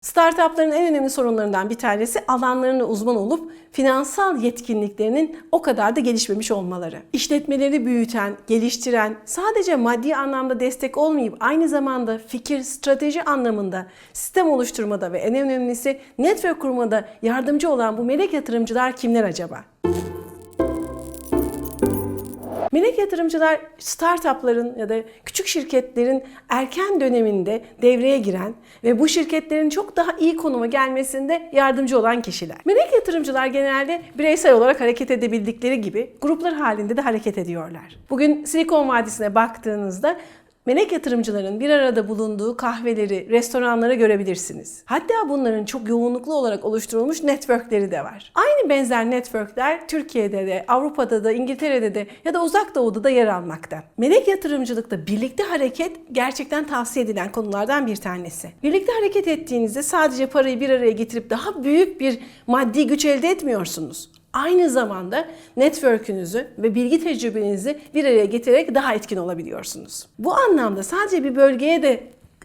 Startupların en önemli sorunlarından bir tanesi alanlarında uzman olup finansal yetkinliklerinin o kadar da gelişmemiş olmaları. İşletmeleri büyüten, geliştiren, sadece maddi anlamda destek olmayıp aynı zamanda fikir, strateji anlamında sistem oluşturmada ve en önemlisi network kurmada yardımcı olan bu melek yatırımcılar kimler acaba? Melek yatırımcılar startupların ya da küçük şirketlerin erken döneminde devreye giren ve bu şirketlerin çok daha iyi konuma gelmesinde yardımcı olan kişiler. Melek yatırımcılar genelde bireysel olarak hareket edebildikleri gibi gruplar halinde de hareket ediyorlar. Bugün Silikon Vadisi'ne baktığınızda Melek yatırımcıların bir arada bulunduğu kahveleri, restoranları görebilirsiniz. Hatta bunların çok yoğunluklu olarak oluşturulmuş networkleri de var. Aynı benzer networkler Türkiye'de de, Avrupa'da da, İngiltere'de de ya da Uzak Doğu'da da yer almakta. Melek yatırımcılıkta birlikte hareket gerçekten tavsiye edilen konulardan bir tanesi. Birlikte hareket ettiğinizde sadece parayı bir araya getirip daha büyük bir maddi güç elde etmiyorsunuz. Aynı zamanda network'ünüzü ve bilgi tecrübenizi bir araya getirerek daha etkin olabiliyorsunuz. Bu anlamda sadece bir bölgeye de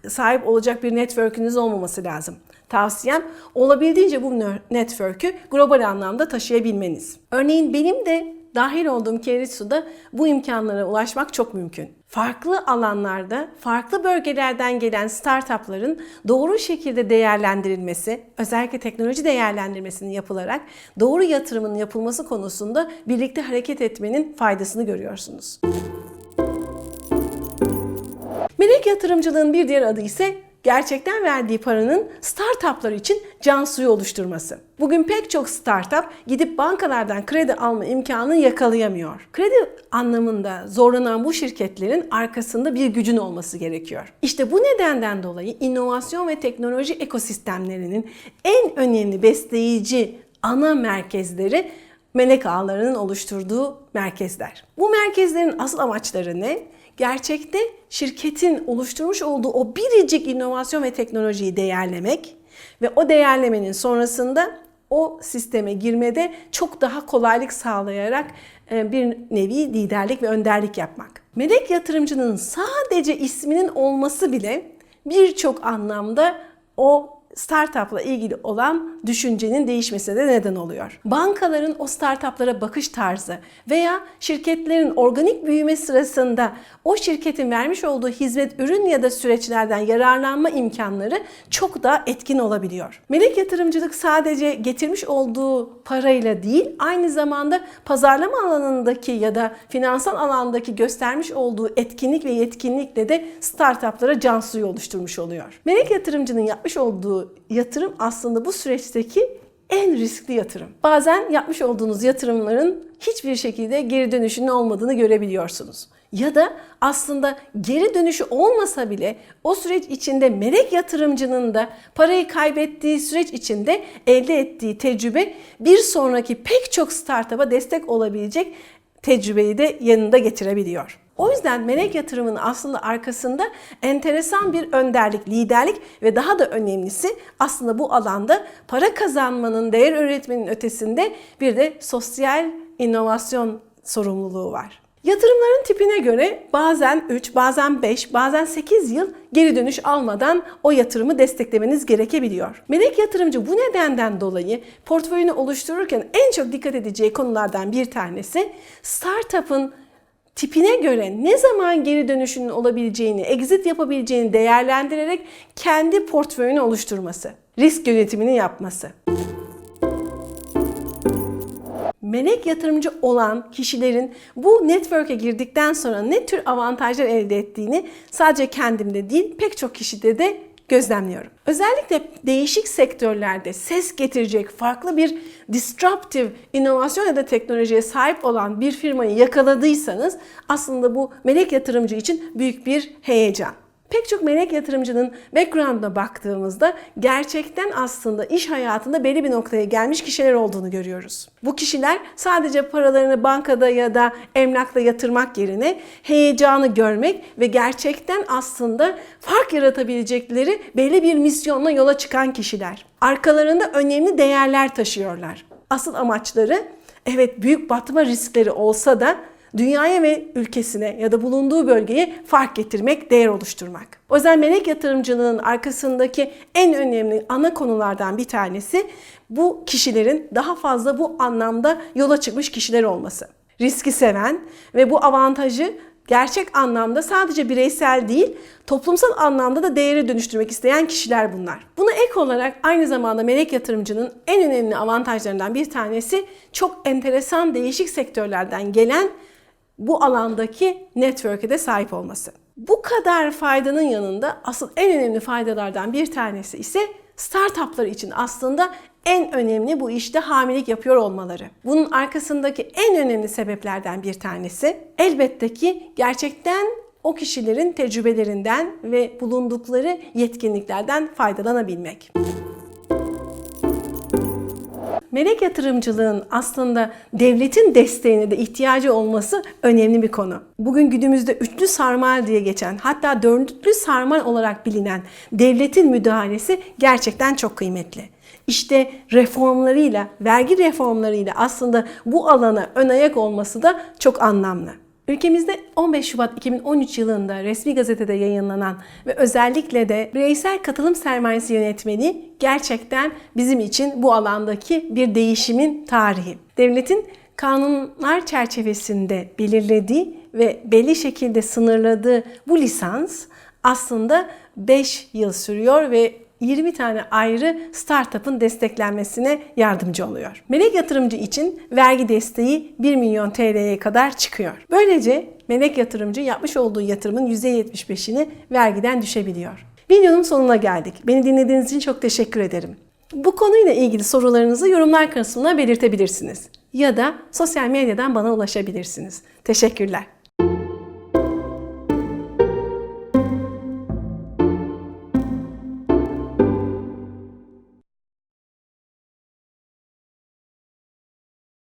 sahip olacak bir network'ünüz olmaması lazım. Tavsiyem olabildiğince bu network'ü global anlamda taşıyabilmeniz. Örneğin benim de dahil olduğum Keritsu'da bu imkanlara ulaşmak çok mümkün. Farklı alanlarda, farklı bölgelerden gelen startupların doğru şekilde değerlendirilmesi, özellikle teknoloji değerlendirmesinin yapılarak doğru yatırımın yapılması konusunda birlikte hareket etmenin faydasını görüyorsunuz. Melek yatırımcılığın bir diğer adı ise gerçekten verdiği paranın startuplar için can suyu oluşturması. Bugün pek çok startup gidip bankalardan kredi alma imkanını yakalayamıyor. Kredi anlamında zorlanan bu şirketlerin arkasında bir gücün olması gerekiyor. İşte bu nedenden dolayı inovasyon ve teknoloji ekosistemlerinin en önemli besleyici ana merkezleri melek ağlarının oluşturduğu merkezler. Bu merkezlerin asıl amaçları ne? Gerçekte şirketin oluşturmuş olduğu o biricik inovasyon ve teknolojiyi değerlemek ve o değerlemenin sonrasında o sisteme girmede çok daha kolaylık sağlayarak bir nevi liderlik ve önderlik yapmak. Melek yatırımcının sadece isminin olması bile birçok anlamda o startupla ilgili olan düşüncenin değişmesine de neden oluyor. Bankaların o startuplara bakış tarzı veya şirketlerin organik büyüme sırasında o şirketin vermiş olduğu hizmet, ürün ya da süreçlerden yararlanma imkanları çok daha etkin olabiliyor. Melek yatırımcılık sadece getirmiş olduğu parayla değil, aynı zamanda pazarlama alanındaki ya da finansal alandaki göstermiş olduğu etkinlik ve yetkinlikle de startuplara can suyu oluşturmuş oluyor. Melek yatırımcının yapmış olduğu yatırım aslında bu süreçteki en riskli yatırım. Bazen yapmış olduğunuz yatırımların hiçbir şekilde geri dönüşünün olmadığını görebiliyorsunuz. Ya da aslında geri dönüşü olmasa bile o süreç içinde melek yatırımcının da parayı kaybettiği süreç içinde elde ettiği tecrübe bir sonraki pek çok startup'a destek olabilecek tecrübeyi de yanında getirebiliyor. O yüzden melek yatırımının aslında arkasında enteresan bir önderlik, liderlik ve daha da önemlisi aslında bu alanda para kazanmanın, değer üretmenin ötesinde bir de sosyal inovasyon sorumluluğu var. Yatırımların tipine göre bazen 3, bazen 5, bazen 8 yıl geri dönüş almadan o yatırımı desteklemeniz gerekebiliyor. Melek yatırımcı bu nedenden dolayı portföyünü oluştururken en çok dikkat edeceği konulardan bir tanesi startup'ın tipine göre ne zaman geri dönüşünün olabileceğini, exit yapabileceğini değerlendirerek kendi portföyünü oluşturması, risk yönetimini yapması. Melek yatırımcı olan kişilerin bu network'e girdikten sonra ne tür avantajlar elde ettiğini sadece kendimde değil pek çok kişide de gözlemliyorum. Özellikle değişik sektörlerde ses getirecek farklı bir disruptive inovasyon ya da teknolojiye sahip olan bir firmayı yakaladıysanız aslında bu melek yatırımcı için büyük bir heyecan. Pek çok melek yatırımcının background'ına baktığımızda gerçekten aslında iş hayatında belli bir noktaya gelmiş kişiler olduğunu görüyoruz. Bu kişiler sadece paralarını bankada ya da emlakta yatırmak yerine heyecanı görmek ve gerçekten aslında fark yaratabilecekleri belli bir misyonla yola çıkan kişiler. Arkalarında önemli değerler taşıyorlar. Asıl amaçları evet büyük batma riskleri olsa da dünyaya ve ülkesine ya da bulunduğu bölgeye fark getirmek, değer oluşturmak. Yüzden melek yatırımcılığının arkasındaki en önemli ana konulardan bir tanesi bu kişilerin daha fazla bu anlamda yola çıkmış kişiler olması. Riski seven ve bu avantajı gerçek anlamda sadece bireysel değil, toplumsal anlamda da değeri dönüştürmek isteyen kişiler bunlar. Buna ek olarak aynı zamanda melek yatırımcının en önemli avantajlarından bir tanesi çok enteresan değişik sektörlerden gelen bu alandaki network'e de sahip olması. Bu kadar faydanın yanında asıl en önemli faydalardan bir tanesi ise startuplar için aslında en önemli bu işte hamilelik yapıyor olmaları. Bunun arkasındaki en önemli sebeplerden bir tanesi elbette ki gerçekten o kişilerin tecrübelerinden ve bulundukları yetkinliklerden faydalanabilmek. Melek yatırımcılığın aslında devletin desteğine de ihtiyacı olması önemli bir konu. Bugün günümüzde üçlü sarmal diye geçen hatta dörtlü sarmal olarak bilinen devletin müdahalesi gerçekten çok kıymetli. İşte reformlarıyla, vergi reformlarıyla aslında bu alana ön ayak olması da çok anlamlı. Ülkemizde 15 Şubat 2013 yılında resmi gazetede yayınlanan ve özellikle de bireysel katılım sermayesi yönetmeliği gerçekten bizim için bu alandaki bir değişimin tarihi. Devletin kanunlar çerçevesinde belirlediği ve belli şekilde sınırladığı bu lisans aslında 5 yıl sürüyor ve 20 tane ayrı startup'ın desteklenmesine yardımcı oluyor. Melek yatırımcı için vergi desteği 1 milyon TL'ye kadar çıkıyor. Böylece melek yatırımcı yapmış olduğu yatırımın %75'ini vergiden düşebiliyor. Videonun sonuna geldik. Beni dinlediğiniz için çok teşekkür ederim. Bu konuyla ilgili sorularınızı yorumlar kısmına belirtebilirsiniz. Ya da sosyal medyadan bana ulaşabilirsiniz. Teşekkürler.